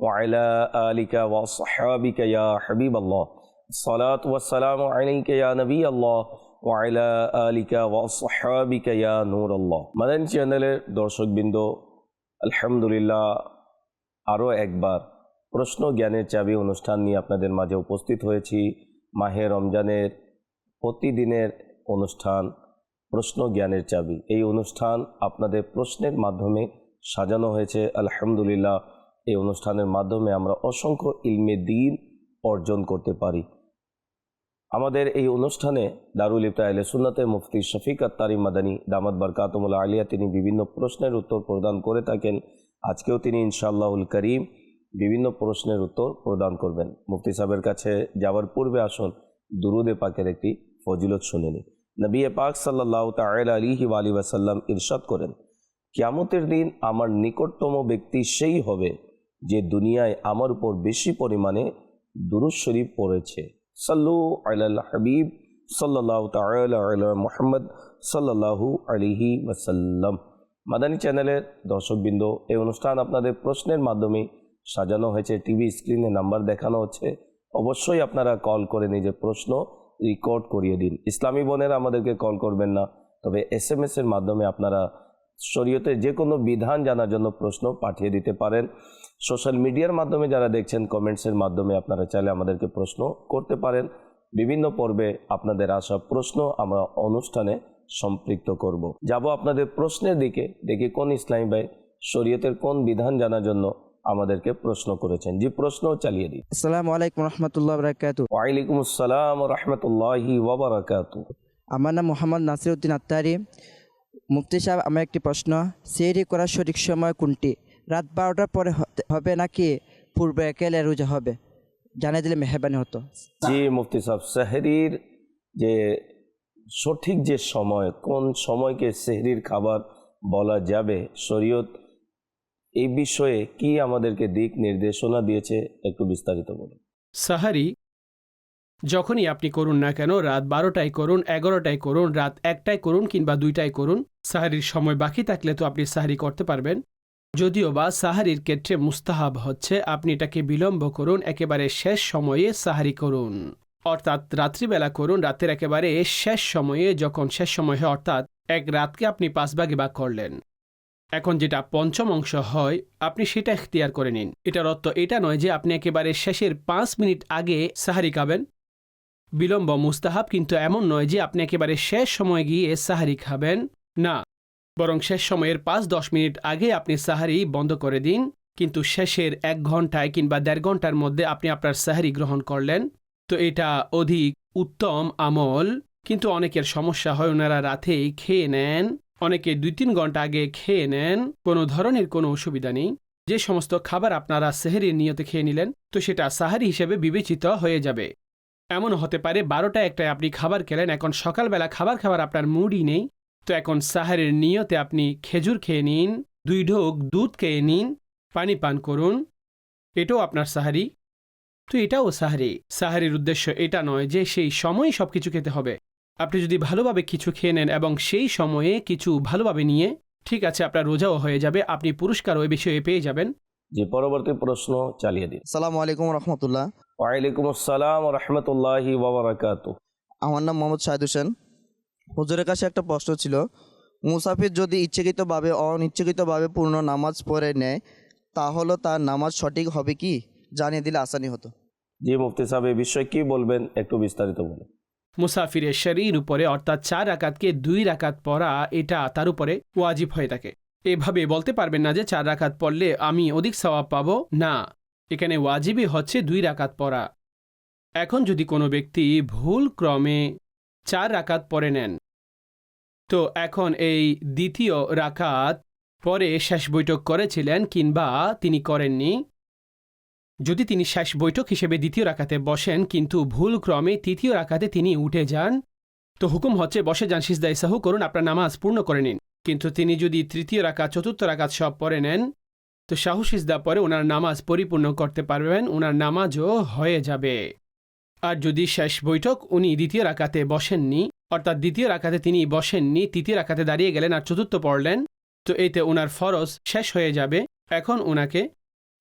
وعلى آلك وصحابك يا حبيب الله الصلاة والسلام عليك يا نبي الله وعلى آلك وصحابك يا نور الله মাদান চ্যানেলের দর্শকবৃন্দ আলহামদুলিল্লাহ আরও একবার প্রশ্ন জ্ঞানের চাবি অনুষ্ঠান নিয়ে আপনাদের মাঝে উপস্থিত হয়েছি মাহে রমজানের প্রতিদিনের অনুষ্ঠান প্রশ্ন জ্ঞানের চাবি এই অনুষ্ঠান আপনাদের প্রশ্নের মাধ্যমে সাজানো হয়েছে আলহামদুলিল্লাহ এই অনুষ্ঠানের মাধ্যমে আমরা অসংখ্য ইলমে দিন অর্জন করতে পারি। আমাদের এই অনুষ্ঠানে দারুল ইফতা আলে সুন্নাতে মুফতি শফিক আত্তারি মাদানী দামাদ বরকাতমুল্লা আলিয়া তিনি বিভিন্ন প্রশ্নের উত্তর প্রদান করে থাকেন। আজকেও তিনি ইনশাআল্লাহুল করিম বিভিন্ন প্রশ্নের উত্তর প্রদান করবেন। মুফতি সাহেবের কাছে যাওয়ার পূর্বে আসুন, দুরুদে পাকের একটি ফজিলত শুনে নিই। নবী পাক সাল্লাহ তালা আলিহি আলী ওয়াসাল্লাম ইরশাদ করেন, কিয়ামতের দিন আমার নিকটতম ব্যক্তি সেই হবে যে দুনিয়ায় আমার উপর বেশি পরিমাণে দুরুদ শরীফ পড়েছে। সাল্লু আলাল হাবিব সাল্লাহ তালা আলা মোহাম্মদ সাল্লাহু আলিহি ওয়াসাল্লাম। মাদানী চ্যানেলের দর্শকবৃন্দ, এই অনুষ্ঠান আপনাদের প্রশ্নের মাধ্যমে সাজানো হয়েছে। টিভি স্ক্রিনে নাম্বার দেখানো হচ্ছে। অবশ্যই আপনারা কল করে নিজের প্রশ্ন রেকর্ড করিয়ে দিন। ইসলামী বোনেরা আমাদেরকে কল করবেন না, তবে এস এম এর মাধ্যমে আপনারা শরীয়তের যে কোনো বিধান জানার জন্য প্রশ্ন পাঠিয়ে দিতে পারেন। সোশ্যাল মিডিয়ার মাধ্যমে যারা দেখছেন কমেন্টসের মাধ্যমে আপনারা চাইলে আমাদেরকে প্রশ্ন করতে পারেন। বিভিন্ন পর্বে আপনাদের আসা প্রশ্ন আমরা অনুষ্ঠানে সম্পৃক্ত করব। যাব আপনাদের প্রশ্নের দিকে দেখি কোন ইসলামী ভাই শরীয়তের কোন বিধান জানার জন্য আমাদেরকে প্রশ্ন করেছেন। যে প্রশ্ন চালিয়ে দিই। আসসালামু আলাইকুম রহমতুল্লাহ বরাকাত ওয়ালাইকুম আসসালাম রহমতুল্লাহি ওবরাকাতু আমার নাম মোহাম্মদ নাসিরউদ্দিন আত্তারি। মুফতি সাহেব আমার একটি প্রশ্ন। সেহরি করার সঠিক সময় কোনটি? রাত বারোটার পরে হতে- হবে নাকি পূর্বে একেলে রোজা হবে? জানিয়ে দিলে মেহরবানি হতো। জি মুফতি সাহেব সেহরির যে সঠিক যে সময় কোন সময়কে সেহরির খাবার বলা যাবে শরীয়ত এই বিষয়ে কি আমাদেরকে দিক নির্দেশনা দিয়েছে একটু বিস্তারিত বলুন। সাহারি যখনই আপনি করুন না কেন রাত বারোটায় করুন এগারোটায় করুন রাত একটায় করুন কিংবা দুইটায় করুন সাহারির সময় বাকি থাকলে তো আপনি সাহারি করতে পারবেন। যদিও বা সাহারির ক্ষেত্রে মুস্তাহাব হচ্ছে, আপনি এটাকে বিলম্ব করুন, একেবারে শেষ সময়ে সাহারি করুন। অর্থাৎ রাত্রিবেলা করুন, রাতের একেবারে শেষ সময়ে, যখন শেষ সময় অর্থাৎ এক রাতকে আপনি পাঁচ ভাগে ভাগ করলেন। এখন যেটা পঞ্চম অংশ হয়, আপনি সেটা এখতিয়ার করে নিন। এটার অর্থ এটা নয় যে আপনি একেবারে শেষের পাঁচ মিনিট আগে সাহারি খাবেন। বিলম্ব মুস্তাহাব কিন্তু এমন নয় যে আপনি একেবারে শেষ সময় গিয়ে সাহারি খাবেন। না বরং শেষ সময়ের পাঁচ দশ মিনিট আগে আপনি সাহারি বন্ধ করে দিন, কিন্তু শেষের এক ঘন্টায় কিংবা দেড় ঘণ্টার মধ্যে আপনি আপনার সাহারি গ্রহণ করলেন। তো এটা অধিক উত্তম আমল। কিন্তু অনেকের সমস্যা হয় ওনারা রাতেই খেয়ে নেন, অনেকে দুই তিন ঘণ্টা আগে খেয়ে নেন, কোনো ধরনের কোনো অসুবিধা নেই। যে সমস্ত খাবার আপনারা সেহেরির নিয়তে খেয়ে নিলেন, তো সেটা সাহারি হিসেবে বিবেচিত হয়ে যাবে। এমন হতে পারে বারোটা একটায় আপনি খাবার খেলেন, এখন সকালবেলা খাবার খাবার আপনার মুডই নেই। তো এখন সাহারের নিয়তে আপনি খেজুর খেয়ে নিন দুই ঢোক দুধ খেয়ে নিন পানি পান করুন। এটাও আপনার সাহারি। তো এটাও সাহারি। সাহারির উদ্দেশ্য এটা নয় যে সেই সময়ই সব কিছু খেতে হবে। আপনি যদি ভালোভাবে কিছু খেয়ে নেন এবং সেই সময়ে কিছু ভালোভাবে নিয়ে ঠিক আছে আপনার রোজাও হয়ে যাবে আপনি পুরস্কার ওই বিষয়ে পেয়ে যাবেন। যে পরবর্তী প্রশ্ন চালিয়ে দিন। সালাম আলাইকুম রহমতুল্লাহ ওয়ালাইকুম আসসালাম রহমতুল্লাহি আমার নাম মোহাম্মদ শাহিদ হোসেন। হুজুরের কাছে একটা প্রশ্ন ছিল মুসাফির যদি ইচ্ছাকৃতভাবে অনিচ্ছাকৃতভাবে পূর্ণ নামাজ পড়ে নেয় তাহলে তার নামাজ সঠিক হবে কি? জানিয়ে দিলে আসানি হতো। জি মুফতি সাহেব এই বিষয়ে কি বলবেন? একটু বিস্তারিত বলুন। মুসাফিরের শরীর উপরে অর্থাৎ চার রাকাতকে দুই রাকাত পড়া এটা তার উপরে ওয়াজিব হয়ে থাকে। এভাবে বলতে পারবেন না যে চার রাকাত পড়লে আমি অধিক সওয়াব পাবো? না। এখানে ওয়াজিবই হচ্ছে দুই রাকাত পড়া। এখন যদি কোনো ব্যক্তি ভুল ক্রমে চার রাকাত পরে নেন। তো এখন এই দ্বিতীয় রাকাত পরে শেষ বৈঠক করেছিলেন কিংবা তিনি করেননি। যদি তিনি শেষ বৈঠক হিসেবে দ্বিতীয় রাকাতে বসেন, কিন্তু ভুল ক্রমে তৃতীয় রাকাতে তিনি উঠে যান, তো হুকুম হচ্ছে বসে যান সিজদাই সাহু করুন, আপনার নামাজ পূর্ণ করে নিন। কিন্তু তিনি যদি তৃতীয় রাকাত, চতুর্থ রাকাত সব পরে নেন, তো শাহু সিজদা পরে ওনার নামাজ পরিপূর্ণ করতে পারবেন, ওনার নামাজও হয়ে যাবে। আর যদি শেষ বৈঠক উনি দ্বিতীয় রাকাতে বসেননি, অর্থাৎ দ্বিতীয় রাকাতে তিনি বসেননি, তৃতীয় রাকাতে দাঁড়িয়ে গেলেন আর চতুর্থ পড়লেন, তো এতে ওনার ফরজ শেষ হয়ে যাবে। এখন ওনাকে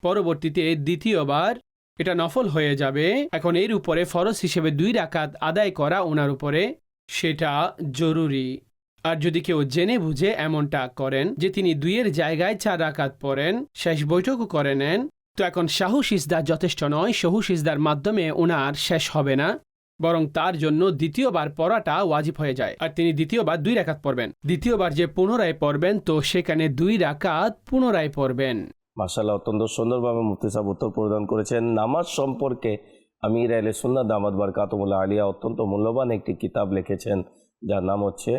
পরবর্তীতে দ্বিতীয়বার এটা নফল হয়ে যাবে। এখন এর উপরে ফরজ হিসেবে দুই রাকাত আদায় করা ওনার উপরে সেটা জরুরি। আর যদি কেউ জেনে বুঝে এমনটা করেন যে তিনি দুইয়ের জায়গায় চার রাকাত পড়েন, শেষ বৈঠকও করে নেন তো এখন শাহু সিজদা যথেষ্ট নয় শাহু সিজদার মাধ্যমে ওনার শেষ হবে না, বরং তার জন্য দ্বিতীয়বার পড়াটা ওয়াজিব হয়ে যায়। আর তিনি দ্বিতীয়বার দুই রাকাত পড়বেন। দ্বিতীয়বার যে পুনরায় পড়বেন, তো সেখানে দুই রাকাত পুনরায় পড়বেন। মাসাল্লাহ অত্যন্ত সুন্দরভাবে মুফতি সাহেব উত্তর প্রদান করেছেন। নামাজ সম্পর্কে আমির আলে সুন্না দামাদ বার কাতমুল্লাহ আলিয়া অত্যন্ত মূল্যবান একটি কিতাব লিখেছেন, যার নাম হচ্ছে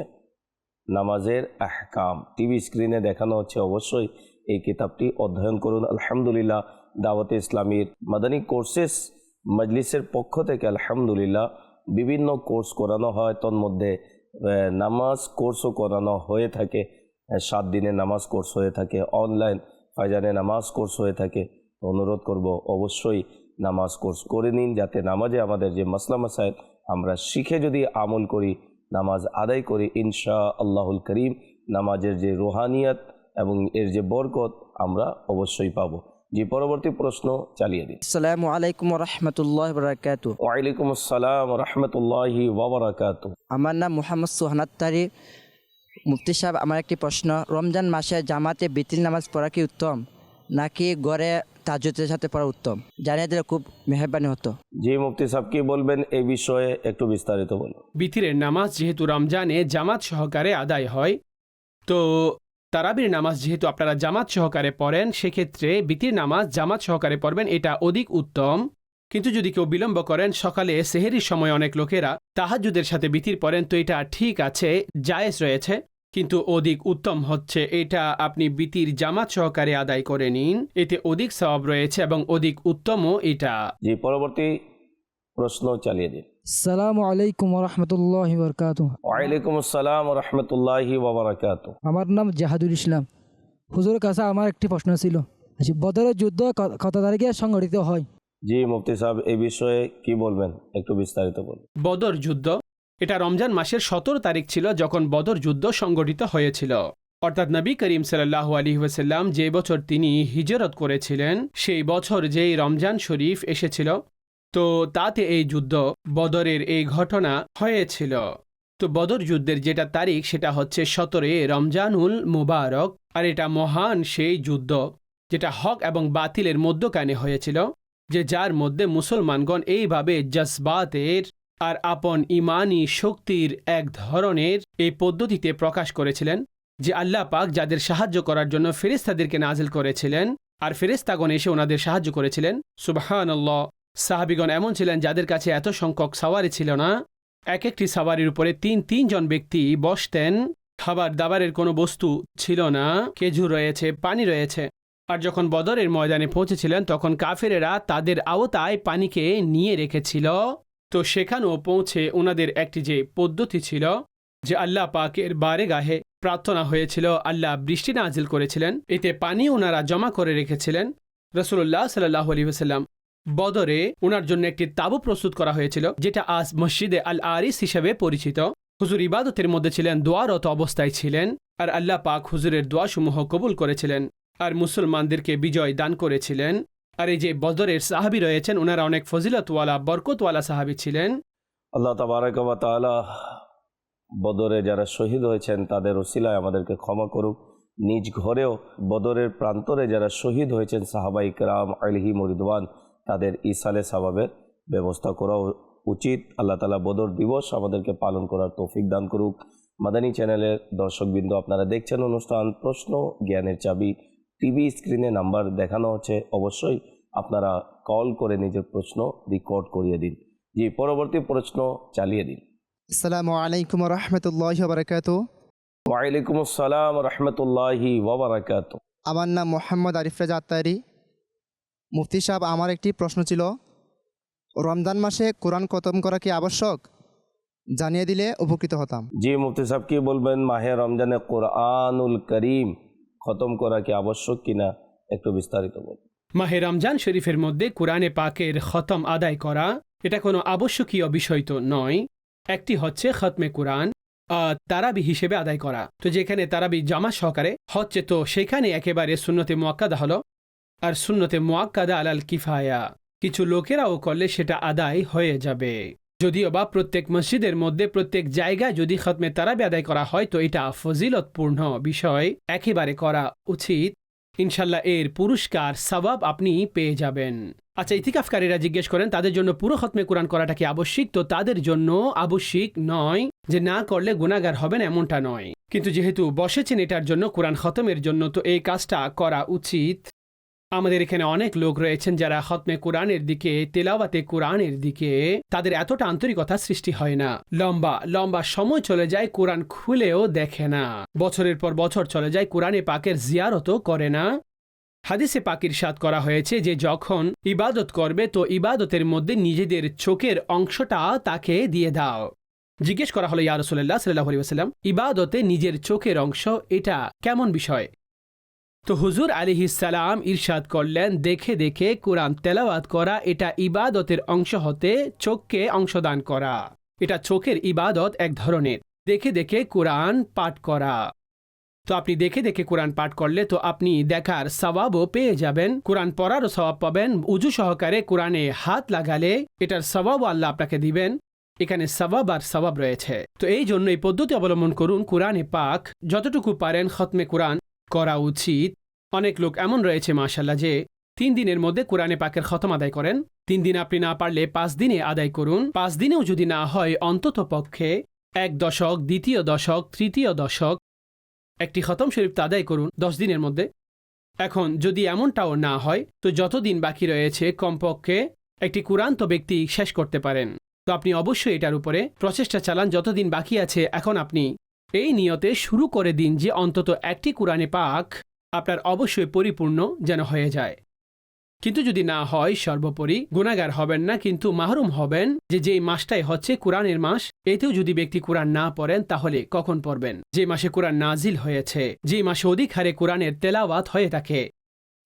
নামাজের আহকাম। টিভি স্ক্রিনে দেখানো হচ্ছে, অবশ্যই এই কিতাবটি অধ্যয়ন করুন। আলহামদুলিল্লাহ দাওয়াতে ইসলামীর মাদানী কোর্সেস মজলিসের পক্ষ থেকে আলহামদুলিল্লাহ বিভিন্ন কোর্স করানো হয়। তন্মধ্যে নামাজ কোর্সও করানো হয়ে থাকে। সাত দিনের নামাজ কোর্স হয়ে থাকে। অনলাইন ফাইজানে নামাজ কোর্স হয়ে থাকে। অনুরোধ করব, অবশ্যই নামাজ কোর্স করে নিন যাতে নামাজে আমাদের যে মাসলা মাসাইল আমরা শিখে যদি আমল করি, নামাজ আদায় করি ইনশা আল্লাহুল করিম, নামাজের যে রোহানিয়াত এবং এর যে বরকত আমরা অবশ্যই পাবো। যে পরবর্তী প্রশ্ন চালিয়ে দিন। আসসালামু আলাইকুম রহমতুল্লাহ বরাকাতু ওয়ালাইকুম আসসালাম রহমতুল্লাহি ওবরাকাত আমার নাম মোহাম্মদ সোহানাত্তারি মুফতি সাহেব আমার একটি প্রশ্ন। রমজান মাসে জামাতে বিতির নামাজ পড়া কি উত্তম? নাকি গড়ে তাজুদের সাথে পড়া উত্তম? জানিয়ে দিলে খুব মেহরবানি হতো। জি মুফতি সাহেব কি বলবেন এই বিষয়ে একটু বিস্তারিত বলুন। বিতিরের নামাজ যেহেতু রমজানে জামাত সহকারে আদায় হয় তো তারাবির নামাজ যেহেতু আপনারা জামাত সহকারে পড়েন, সেক্ষেত্রে বিতির নামাজ জামাত সহকারে পড়বেন, এটা অধিক উত্তম। কিন্তু যদি কেউ বিলম্ব করেন, সকালে সেহেরির সময় অনেক লোকেরা তাহাজুদের সাথে বিতির পড়েন, তো এটা ঠিক আছে, জায়েজ রয়েছে। কিন্তু অধিক উত্তম হচ্ছে, এটা আপনি বিতির জামাত সহকারে আদায় করে নিন, এতে অধিক সওয়াব রয়েছে এবং অধিক উত্তমও এটা। পরবর্তী প্রশ্ন চালিয়ে দিন। সালাম আলাইকুম রহমতুল্লাহ বরকাত ওয়ালাইকুম আসসালাম রহমতুল্লাহি ওবরাকাত আমার নাম জাহাদুল ইসলাম। হুজুরের কাছে আমার একটি প্রশ্ন ছিল। আচ্ছা, বদরের যুদ্ধ কত তারিখে সংগঠিত হয়? জি মুফতি সাহেব এই বিষয়ে কি বলবেন? একটু বিস্তারিত বলুন। বদর যুদ্ধ এটা রমজান মাসের সতেরো তারিখ ছিল যখন বদর যুদ্ধ সংগঠিত হয়েছিল। অর্থাৎ নবী করিম সাল্লাহ আলী ওয়াসাল্লাম যে বছর তিনি হিজরত করেছিলেন সেই বছর যেই রমজান শরীফ এসেছিল তো তাতে এই যুদ্ধ বদরের এই ঘটনা হয়েছিল। তো বদর যুদ্ধের যেটা তারিখ, সেটা হচ্ছে সতেরোই রমজানুল মুবারক, আর এটা মহান সেই যুদ্ধ যেটা হক এবং বাতিলের মধ্যকানে হয়েছিল, যে যার মধ্যে মুসলমানগণ এইভাবে জজবাতের আর আপন ইমানি শক্তির এক ধরনের এই পদ্ধতিতে প্রকাশ করেছিলেন, যে আল্লাহ পাক যাদের সাহায্য করার জন্য ফেরেস্তাদেরকে নাজিল করেছিলেন, আর ফেরেস্তাগণ এসে ওনাদের সাহায্য করেছিলেন। সুবাহানল্লাহ। সাহাবিগণ এমন ছিলেন যাদের কাছে এত সংখ্যক সাওয়ারি ছিল না। এক একটি সাওয়ারির উপরে তিন তিনজন ব্যক্তি বসতেন। খাবার দাবারের কোনো বস্তু ছিল না। খেজুর রয়েছে, পানি রয়েছে। আর যখন বদরের ময়দানে পৌঁছেছিলেন, তখন কাফেরেরা তাদের আওতায় পানিকে নিয়ে রেখেছিল। তো সেখানেও পৌঁছে ওনাদের একটি যে পদ্ধতি ছিল, যে আল্লাহ পাকের বারে গাহে প্রার্থনা হয়েছিল, আল্লাহ বৃষ্টি নাজিল করেছিলেন। এতে পানি ওনারা জমা করে রেখেছিলেন। রসুল্লাহ সাল্লাহ আলী বদরে ওনার জন্য একটি তাবু প্রস্তুত করা হয়েছিল, যেটা আজ মসজিদে আল আরিস হিসেবে পরিচিত। হুজুর ইবাদতের মধ্যে ছিলেন, দোয়ারত অবস্থায় ছিলেন, আর আল্লাহ পাক হুজুরের দোয়াসমূহ কবুল করেছিলেন, আর মুসলমানদেরকে বিজয় দান করেছিলেন। আর এই যে বদরের সাহাবি রয়েছেন ওনারা অনেক ফজিলতওয়ালা, বরকতওয়ালা সাহাবি ছিলেন। আল্লাহ তাবারাক ওয়া তাআলা বদরে যারা শহীদ হয়েছেন, তাদের ওসিলায় আমাদেরকে ক্ষমা করুক। নিজ ঘরেও বদরের প্রান্তরে যারা শহীদ হয়েছেন, সাহাবাই কেরাম আলহি মরিদওয়ান তাদের ইসালে সাবাবের ব্যবস্থা করা উচিত। আল্লাহ তালা বদর দিবস আমাদেরকে পালন করার তৌফিক দান করুক। মাদানী চ্যানেলের দর্শকবৃন্দ আপনারা দেখছেন অনুষ্ঠান প্রশ্ন জ্ঞানের চাবি টিভি স্ক্রিনে নাম্বার দেখানো হচ্ছে অবশ্যই আপনারা কল করে নিজের প্রশ্ন রেকর্ড করিয়ে দিন। জি পরবর্তী প্রশ্ন চালিয়ে দিন। আসসালামু আলাইকুম রহমতুল্লাহ বরকাত ওয়ালাইকুম আসসালাম রহমতুল্লাহি ওবরাকাত আমার নাম মোহাম্মদ আরিফ রাজা আত্তারি। মুফতি সাহেব আমার একটি প্রশ্ন ছিল রমজান মাসে কোরআন খতম করা কি আবশ্যক? জানিয়ে দিলে উপকৃত হতাম। জি মুফতি সাহেব কি বলবেন? মাহে রমজানে কোরআনুল করিম খতম করা কি আবশ্যক কিনা? একটু বিস্তারিত বলুন। মাহে রমজান শরীফের মধ্যে কোরআনে পাকের খতম আদায় করা এটা কোনো আবশ্যকীয় বিষয় তো নয়। একটি হচ্ছে খতমে কোরআন আহ, তারাবি হিসেবে আদায় করা। তো যেখানে তারাবি জামা সহকারে হচ্ছে তো সেখানে একেবারে সুন্নতে মোয়াক্কাদা হলো। আর শূন্যতে মোয়াক্কাদা আলাল কিফায়া। কিছু লোকেরাও করলে সেটা আদায় হয়ে যাবে। যদিও বা প্রত্যেক মসজিদের মধ্যে প্রত্যেক জায়গায় যদি খতমে তারাবি আদায় করা হয়, তো এটা ফজিলতপূর্ণ বিষয়। একেবারে করা উচিত। ইনশাল্লাহ এর পুরস্কার সবাব আপনি পেয়ে যাবেন। আচ্ছা ইতিকাফকারীরা জিজ্ঞেস করেন, তাদের জন্য পুরো খতমে কোরআন করাটা কি আবশ্যিক? তো তাদের জন্য আবশ্যিক নয় যে না করলে গুণাগার হবেন এমনটা নয়। কিন্তু যেহেতু বসেছেন এটার জন্য কোরআন খতমের জন্য, তো এই কাজটা করা উচিত। আমাদের এখানে অনেক লোক রয়েছেন যারা খতমে কোরআনের দিকে, তেলাওয়াতে কোরআনের দিকে, তাদের এতটা আন্তরিকতা সৃষ্টি হয় না। লম্বা লম্বা সময় চলে যায় কোরআন খুলেও দেখে না। বছরের পর বছর চলে যায় কোরআনে পাকের জিয়ারতও করে না। হাদিসে পাকির সাদ করা হয়েছে যে যখন ইবাদত করবে, তো ইবাদতের মধ্যে নিজেদের চোখের অংশটা তাকে দিয়ে দাও। জিজ্ঞেস করা হলো, ইয়া রসুল্লাহ সাল্লাহ আলিয়াল্লাম ইবাদতে নিজের চোখের অংশ এটা কেমন বিষয়? তো হুজুর আলিহিসাল্লাম ইরশাদ করলেন, দেখে দেখে কোরআন তেলাওয়াত করা, এটা ইবাদতের অংশ হতে চোখকে অংশদান করা। এটা চোখের ইবাদত এক ধরনের। দেখে দেখে কোরআন পাঠ করা। তো আপনি দেখে দেখে কোরআন পাঠ করলে তো আপনি দেখার সবাবও পেয়ে যাবেন। কোরআন পড়ারও সবাব পাবেন। উজু সহকারে কোরআনে হাত লাগালে এটার সবাবও আল্লাহ আপনাকে দিবেন। এখানে সবাব আর সবাব রয়েছে। তো এই জন্য এই পদ্ধতি অবলম্বন করুন, কোরআনে পাক যতটুকু পারেন খতমে কোরআন। করা উচিত। অনেক লোক এমন রয়েছে মাশাল্লাহ যে তিন দিনের মধ্যে কোরআনে পাকের খতম আদায় করেন। তিন দিন আপনি না পারলে পাঁচ দিনে আদায় করুন। পাঁচ দিনেও যদি না হয়, অন্তত পক্ষে এক দশক, দ্বিতীয় দশক, তৃতীয় দশক একটি খতম শরীফ তো আদায় করুন দশ দিনের মধ্যে। এখন যদি এমনটাও না হয়, তো যতদিন বাকি রয়েছে, কমপক্ষে একটি কোরআন তো ব্যক্তি শেষ করতে পারেন। তো আপনি অবশ্যই এটার উপরে প্রচেষ্টা চালান। যতদিন বাকি আছে, এখন আপনি এই নিয়তে শুরু করে দিন যে অন্তত একটি কোরআনে পাক আপনার অবশ্যই পরিপূর্ণ যেন হয়ে যায়। কিন্তু যদি না হয়, সর্বোপরি গুণাগার হবেন না, কিন্তু মাহরুম হবেন যে যেই মাসটাই হচ্ছে কোরআনের মাস, এতেও যদি ব্যক্তি কোরআন না পড়েন, তাহলে কখন পড়বেন? যে মাসে কোরআন নাজিল হয়েছে, যে মাসে অধিক হারে কোরআনের তেলাওয়াত হয়ে থাকে।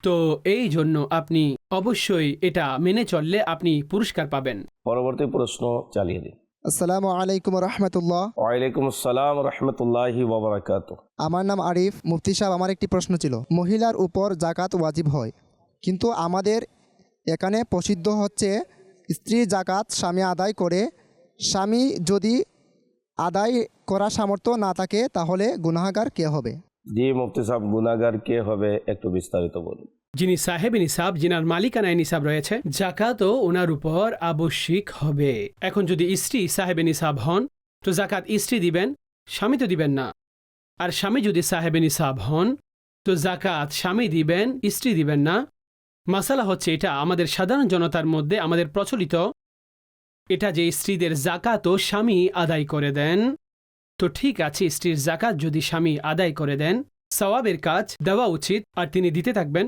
তো এই জন্য আপনি অবশ্যই এটা মেনে চললে আপনি পুরস্কার পাবেন। পরবর্তী প্রশ্ন চালিয়ে দিন। আসসালামু আলাইকুম রহমতুল্লাহ। ওয়ালাইকুম আসসালাম রহমতুল্লাহি ওবরাকাত আমার নাম আরিফ। মুফতি সাহেব আমার একটি প্রশ্ন ছিল মহিলার উপর জাকাত ওয়াজিব হয় কিন্তু আমাদের এখানে প্রসিদ্ধ হচ্ছে স্ত্রী জাকাত স্বামী আদায় করে স্বামী যদি আদায় করা সামর্থ্য না থাকে তাহলে গুনাহগার কে হবে? জি মুফতি সাহেব গুনাগার কে হবে একটু বিস্তারিত বলুন। যিনি সাহেব নিসাব যিনার মালিকানায় নিসাব রয়েছে, জাকাতও ওনার উপর আবশ্যিক হবে। এখন যদি স্ত্রী সাহেবে নিসাব হন, তো জাকাত স্ত্রী দিবেন, স্বামী তো দিবেন না। আর স্বামী যদি সাহেবে নিসাব হন, তো জাকাত স্বামী দিবেন, স্ত্রী দিবেন না। মাসালা হচ্ছে এটা, আমাদের সাধারণ জনতার মধ্যে, আমাদের প্রচলিত এটা যে স্ত্রীদের জাকাতও স্বামী আদায় করে দেন। তো ঠিক আছে, স্ত্রীর জাকাত যদি স্বামী আদায় করে দেন, সওয়াবের কাজ দেওয়া উচিত, আর তিনি দিতে থাকবেন।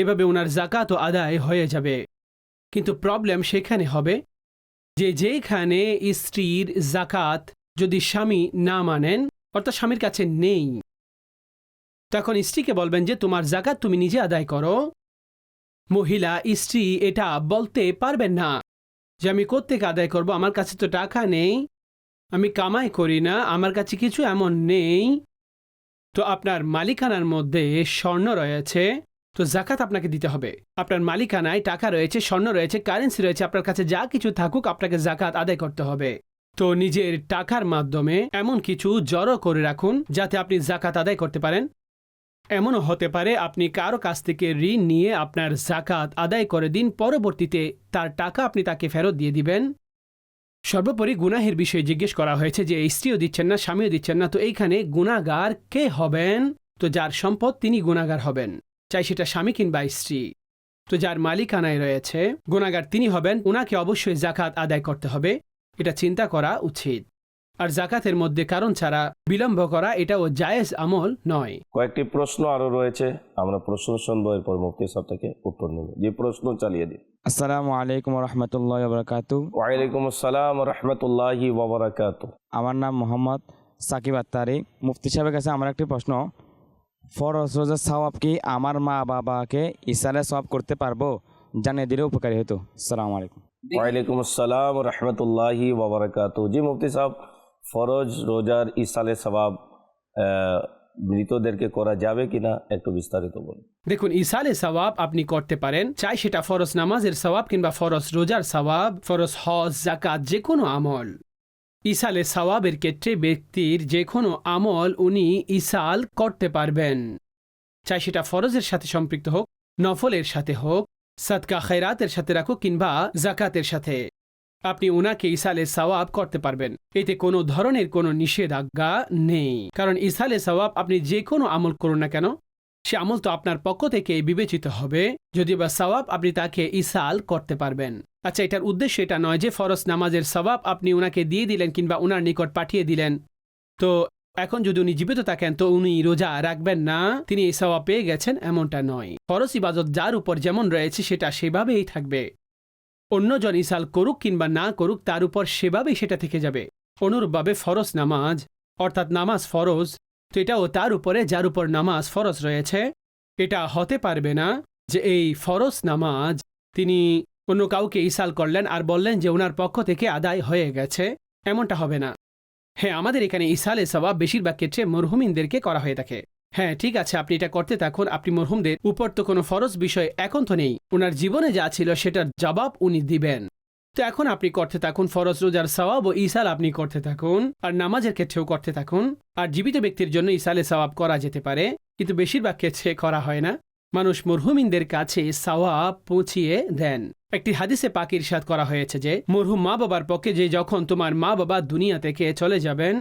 এভাবে ওনার জাকাতও আদায় হয়ে যাবে। কিন্তু প্রবলেম সেখানে হবে যে যেখানে স্ত্রীর জাকাত যদি স্বামী না মানেন, অর্থাৎ স্বামীর কাছে নেই, তখন স্ত্রীকে বলবেন যে, তোমার জাকাত তুমি নিজে আদায় করো। মহিলা, স্ত্রী এটা বলতে পারবেন না যে, আমি কোত্থেকে আদায় করব, আমার কাছে তো টাকা নেই, আমি কামাই করি না, আমার কাছে কিছু এমন নেই। তো আপনার মালিকানার মধ্যে স্বর্ণ রয়েছে তো জাকাত আপনাকে দিতে হবে। আপনার মালিকানায় টাকা রয়েছে, স্বর্ণ রয়েছে কারেন্সি রয়েছে, আপনার কাছে যা কিছু থাকুক আপনাকে জাকাত আদায় করতে হবে। তো নিজের টাকার মাধ্যমে এমন কিছু জড়ো করে রাখুন যাতে আপনি জাকাত আদায় করতে পারেন। এমনও হতে পারে আপনি কারও কাছ থেকে ঋণ নিয়ে আপনার জাকাত আদায় করে দিন, পরবর্তীতে তার টাকা আপনি তাকে ফেরত দিয়ে দিবেন। সর্বোপরি গুনাহের বিষয়ে জিজ্ঞেস করা হয়েছে যে স্ত্রীও দিচ্ছেন না, স্বামীও দিচ্ছেন না, তো এইখানে গুণাগার কে হবেন? তো যার সম্পদ তিনি গুণাগার হবেন। চাই সেটা স্বামী কিংবা স্ত্রী। তো যার মালিকানায় রয়েছে গুণাগার তিনি হবেন উনাকে অবশ্যই জাকাত আদায় করতে হবে এটা চিন্তা করা উচিত। আর জাকাতের মধ্যে কারণ ছাড়া বিলম্ব করা এটাও জায়েজ আমল নয়। কয়েকটি প্রশ্ন আরও রয়েছে আমরা প্রশ্ন শুনব এরপর মুফতি সাহেব থেকে উত্তর নেব। যে প্রশ্ন চালিয়ে দিন। আসসালামু আলাইকুম রহমতুল্লাহ বরকাতু ওয়ালাইকুম আসসালাম রহমতুল্লাহি ওবরাকাত আমার নাম মোহাম্মদ সাকিব আত্তারি। মুফতি সাহেবের কাছে আমার একটি প্রশ্ন। ফরজ রোজার সওয়াব কি আমার মা বাবাকে ইসালে সওয়াব করতে পারব? জানিয়ে দিলে উপকারী হতো। আসসালামু আলাইকুম। ওয়ালাইকুম আসসালাম রহমতুল্লাহি ওবরাকাত জি মুফতি সাহেব ফরজ রোজার ইসালে সবাব আহ, মৃতদেরকে করা যাবে কিনা একটু বিস্তারিত বলুন। দেখুন ইসালে সওয়াব আপনি করতে পারেন। চাই সেটা ফরজ নামাজের সওয়াব কিংবা ফরজ রোজার সওয়াব ফরজ হজ জাকাত যে কোনো আমল। ইসালে সওয়াবের ক্ষেত্রে ব্যক্তির যে কোনো আমল উনি ইসাল করতে পারবেন। চাই সেটা ফরজের সাথে সম্পৃক্ত হোক, নফলের সাথে হোক সৎকা খৈরাতের সাথে রাখুক কিংবা জাকাতের সাথে। আপনি উনাকে ইসালে সওয়াব করতে পারবেন। এতে কোনো ধরনের কোনো নিষেধাজ্ঞা নেই। কারণ ইসালে সওয়াব আপনি যে কোনো আমল করুন না কেন সে আমল তো আপনার পক্ষ থেকে বিবেচিত হবে যদি বা সওয়াব আপনি তাকে ইসাল করতে পারবেন। আচ্ছা এটার উদ্দেশ্য এটা নয় যে ফরজ নামাজের সওয়াব আপনি ওনাকে দিয়ে দিলেন কিংবা ওনার নিকট পাঠিয়ে দিলেন। তো এখন যদি উনি জীবিত থাকেন, তো উনি রোজা রাখবেন না, তিনি এই সওয়াব পেয়ে গেছেন এমনটা নয়। ফরজ ইবাদত যার উপর যেমন রয়েছে, সেটা সেভাবেই থাকবে। অন্যজন ইসাল করুক কিংবা না করুক, তার উপর সেভাবেই সেটা থেকে যাবে। অনুরূপভাবে ফরজ নামাজ, অর্থাৎ নামাজ ফরজ তো এটাও তার উপরে যার উপর নামাজ ফরজ রয়েছে, এটা হতে পারবে না যে এই ফরজ নামাজ তিনি অন্য কাউকে ইসাল করলেন আর বললেন যে ওনার পক্ষ থেকে আদায় হয়ে গেছে, এমনটা হবে না। হ্যাঁ আমাদের এখানে ইসালে সবাব বেশিরভাগ ক্ষেত্রে মরহুমিনদেরকে করা হয়ে থাকে। হ্যাঁ ঠিক আছে, আপনি এটা করতে থাকুন, আপনি মরহুমদের উপর তো কোনো ফরজ বিষয় এখন তো নেই। ওনার জীবনে যা ছিল সেটার জবাব উনি দিবেন। তো এখন আপনি করতে থাকুন, ফরজ রোজার সওয়াব ও ইসাল আপনি করতে থাকুন। আর নামাজের ক্ষেত্রেও করতে থাকুন। আর জীবিত ব্যক্তির জন্য ইসালে সওয়াব করা যেতে পারে, কিন্তু বেশিরভাগ ক্ষেত্রে করা হয় না। মানুষ মরহুমিনদের কাছে সওয়াব পৌঁছিয়ে দেন। একটি হাদিসে পাকির সাথ করা হয়েছে যে, মরহুম মা বাবার পক্ষে যে যখন তোমার মা বাবা দুনিয়া থেকে চলে যাবেন,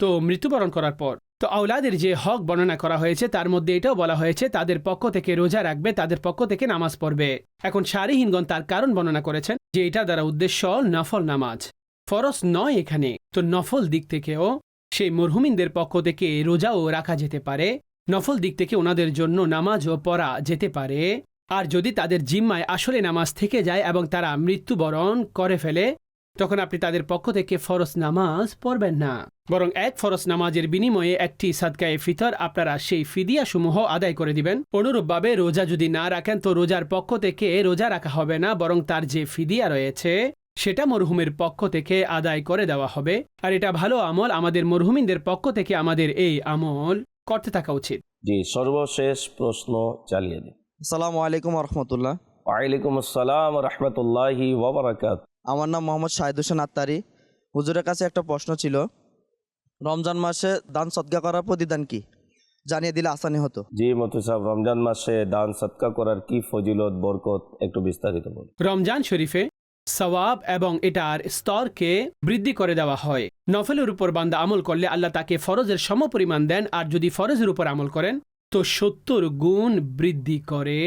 তো মৃত্যুবরণ করার পর তো আওলাদের যে হক বর্ণনা করা হয়েছে, তার মধ্যে এটাও বলা হয়েছে, তাদের পক্ষ থেকে রোজা রাখবে, তাদের পক্ষ থেকে নামাজ পড়বে। এখন সারিহীনগণ তার কারণ বর্ণনা করেছেন যে এটা দ্বারা উদ্দেশ্য নফল নামাজ। ফরজ নয় এখানে। তো নফল দিক থেকেও সেই মরহুমিনদের পক্ষ থেকে রোজাও রাখা যেতে পারে, নফল দিক থেকে ওনাদের জন্য নামাজও পড়া যেতে পারে। আর যদি তাদের জিম্মায় আসলে নামাজ থেকে যায় এবং তারা মৃত্যুবরণ করে ফেলে তখন আপনি তাদের পক্ষ থেকে ফরজ নামাজ পড়বেন না। বরং এক ফরজ নামাজের বিনিময়ে একটি সাদকায়ে ফিতর আপনারা সেই ফিদিয়াসমূহ আদায় করে দিবেন। অনুরূপভাবে রোজা যদি না রাখেন তো রোজার পক্ষ থেকে রোজা রাখা হবে না বরং তার যে ফিদিয়া রয়েছে সেটা মরহুমের পক্ষ থেকে আদায় করে দেওয়া হবে। আর এটা ভালো আমল আমাদের মরহুমিনদের পক্ষ থেকে আমাদের এই আমল করতে থাকা উচিত। জি সর্বশেষ প্রশ্ন চালিয়ে দিন আসসালামু আলাইকুম রহমতুল্লাহ। ওয়ালাইকুম আসসালাম রহমতুল্লাহি ওবরাকাত আমার নাম মোহাম্মদ শাহিদ হোসেন আত্তারি। হুজুরের কাছে একটা প্রশ্ন ছিল রমজান মাসে দান সদ্গা করার প্রতিদান কি? জানিয়ে দিলে আসানি হতো। জি মতু সাহেব রমজান মাসে দান সৎকা করার কি ফজিলত বরকত একটু বিস্তারিত বলুন। রমজান শরীফে সওয়াব এবং এটার স্তরকে বৃদ্ধি করে দেওয়া হয়। নফলের উপর বান্দা আমল করলে আল্লাহ তাকে ফরজের সমপরিমাণ দেন আর যদি ফরজের উপর আমল করেন তো সত্তর গুণ বৃদ্ধি করে।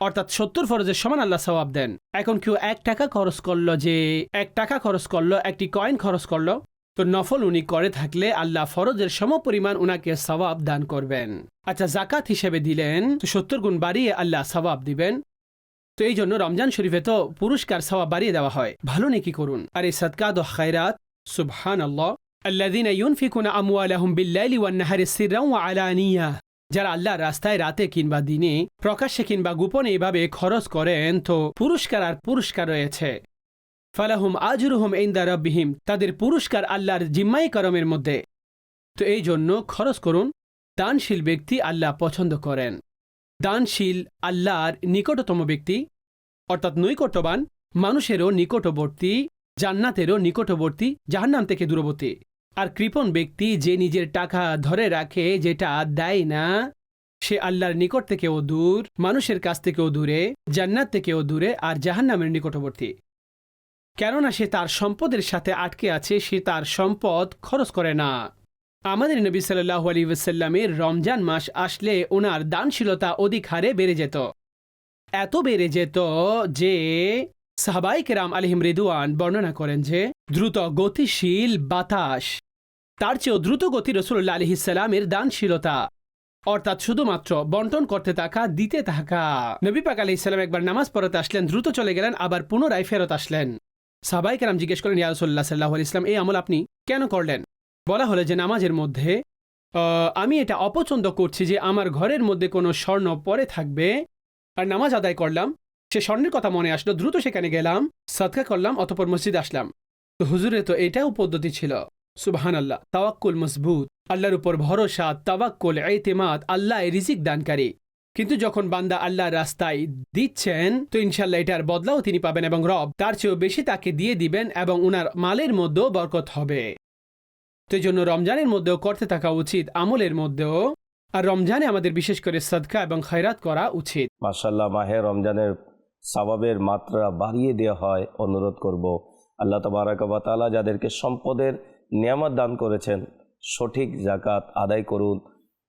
অর্থাৎ সত্তর ফরজের সমান আল্লাহ সওয়াব দেন এখন কেউ এক টাকা খরচ করলো যে এক টাকা খরচ করলো একটি কয়েন খরচ করলো তো নফল উনি করে থাকলে আল্লাহ ফরজের সমপরিমাণ উনাকে সওয়াব দান করবেন আচ্ছা জাকাত হিসেবে দিলেন তো সত্তর গুণ বাড়িয়ে আল্লাহ সওয়াব দিবেন তো এই জন্য রমজান শরীফে তো পুরস্কার সওয়াব বাড়িয়ে দেওয়া হয় ভালো নেকি করুন আর এই সদকাত ও খায়রাত সুবহান আল্লাহ الذين ينفقون أموالهم بالليل والنهار سرا وعلانية যারা আল্লাহর রাস্তায় রাতে কিংবা দিনে, প্রকাশ্যে কিংবা গোপনে এভাবে খরচ করেন, তো পুরস্কার আর পুরস্কার রয়েছে। ফালাহুম আজরুহুম ইন্দা রব্বিহিম, তাদের পুরস্কার আল্লাহর জিম্মাই করমের মধ্যে। তো এই জন্য খরচ করুন, দানশীল ব্যক্তি আল্লাহ পছন্দ করেন। দানশীল আল্লাহর নিকটতম ব্যক্তি, অর্থাৎ নৈকট্যবান, মানুষেরও নিকটবর্তী, জান্নাতেরও নিকটবর্তী, জাহান্নাম থেকে দূরবর্তী। আর কৃপণ ব্যক্তি যে নিজের টাকা ধরে রাখে যেটা দেয় না, সে আল্লাহর নিকট থেকেও দূর, মানুষের কাছ থেকেও দূরে, জান্নাত থেকেও দূরে আর জাহান্নামের নিকটবর্তী। কেননা সে তার সম্পদের সাথে আটকে আছে, সে তার সম্পদ খরচ করে না। আমাদের নবী সাল্লাহ আলী ওসাল্লামের রমজান মাস আসলে ওনার দানশীলতা অধিক হারে বেড়ে যেত। এত বেড়ে যেত যে সাহাবাই কেরাম আলিহিম রেদুয়ান বর্ণনা করেন যে, দ্রুত গতিশীল বাতাস তার চেয়েও দ্রুত গতি রসুল্লাহ আলহিসাল্লামের দানশীলতা। অর্থাৎ শুধুমাত্র বন্টন করতে থাকা, দিতে থাকা। নবী পাক আলি ইসলাম একবার নামাজ পড়াতে আসলেন, দ্রুত চলে গেলেন, আবার পুনরায় ফেরত আসলেন। সাবাই কালাম জিজ্ঞেস করেন ইয়ারসোল্লা সাল্লাহ ইসলাম এই আমল আপনি কেন করলেন? বলা হলো যে, নামাজের মধ্যে আমি এটা অপছন্দ করছি যে, আমার ঘরের মধ্যে কোনো স্বর্ণ পরে থাকবে। আর নামাজ আদায় করলাম, সে স্বর্ণের কথা মনে আসলো, দ্রুত সেখানে গেলাম সৎকা করলাম, অতপর মসজিদ আসলাম। তো হুজুরে তো এটাও পদ্ধতি ছিল। সুবাহান আল্লাহ তাওয়াক্কুল মজবুত আল্লাহর উপর ভরসা, তাওয়াক্কুল এতেমাদ আল্লাহ রিজিক দানকারী। কিন্তু যখন বান্দা আল্লাহর রাস্তায় দিচ্ছেন, তো ইনশাল্লাহ এটার বদলাও তিনি পাবেন এবং রব তার চেয়েও বেশি তাকে দিয়ে দিবেন এবং উনার মালের মধ্যেও বরকত হবে। তো এই জন্য রমজানের মধ্যেও করতে থাকা উচিত, আমলের মধ্যেও। আর রমজানে আমাদের বিশেষ করে সদকা এবং খয়রাত করা উচিত। মাসাল্লাহ মাহে রমজানের সবাবের মাত্রা বাড়িয়ে দেওয়া হয়, অনুরোধ করব। আল্লাহ তবারাকাবা তালা যাদেরকে সম্পদের নিয়ামত দান করেছেন। সঠিক জাকাত আদায় করুন।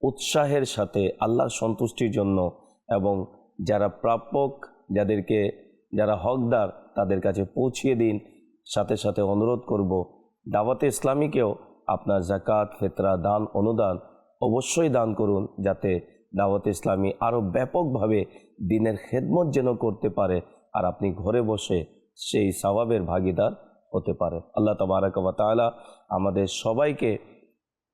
উৎসাহের সাথে আল্লাহর সন্তুষ্টির জন্য এবং যারা প্রাপক, যাদেরকে, যারা হকদার তাদের কাছে পৌঁছিয়ে দিন। সাথে সাথে অনুরোধ করব, দাওয়াতে ইসলামীকেও আপনার জাকাত ফেতরা, দান, অনুদান অবশ্যই দান করুন যাতে দাওয়াত ইসলামী আরও ব্যাপকভাবে দিনের খেদমত যেন করতে পারে। আর আপনি ঘরে বসে সেই সবাবের ভাগিদার হতে পারে। আল্লাহ তবারকবা তাআলা আমাদের সবাইকে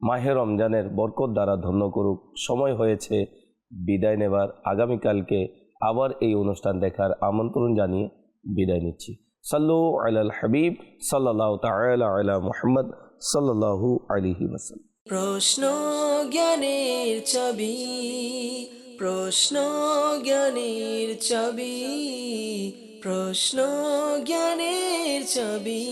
মাহে রমজানের বরকত দ্বারা ধন্য করুক। সময় হয়েছে, বিদায় নেবার। আগামীকালকে আবার এই অনুষ্ঠান দেখার আমন্ত্রণ জানিয়ে বিদায় নিচ্ছি। সাল্লু আলাল হাবিব সাল্লাহ তালা মুহাম্মদ সাল্লাহু আলিহি ওসাল্লাম প্রশ্ন জ্ঞানের ছবি প্রশ্ন জ্ঞানের ছবি প্রশ্ন জ্ঞানের ছবি।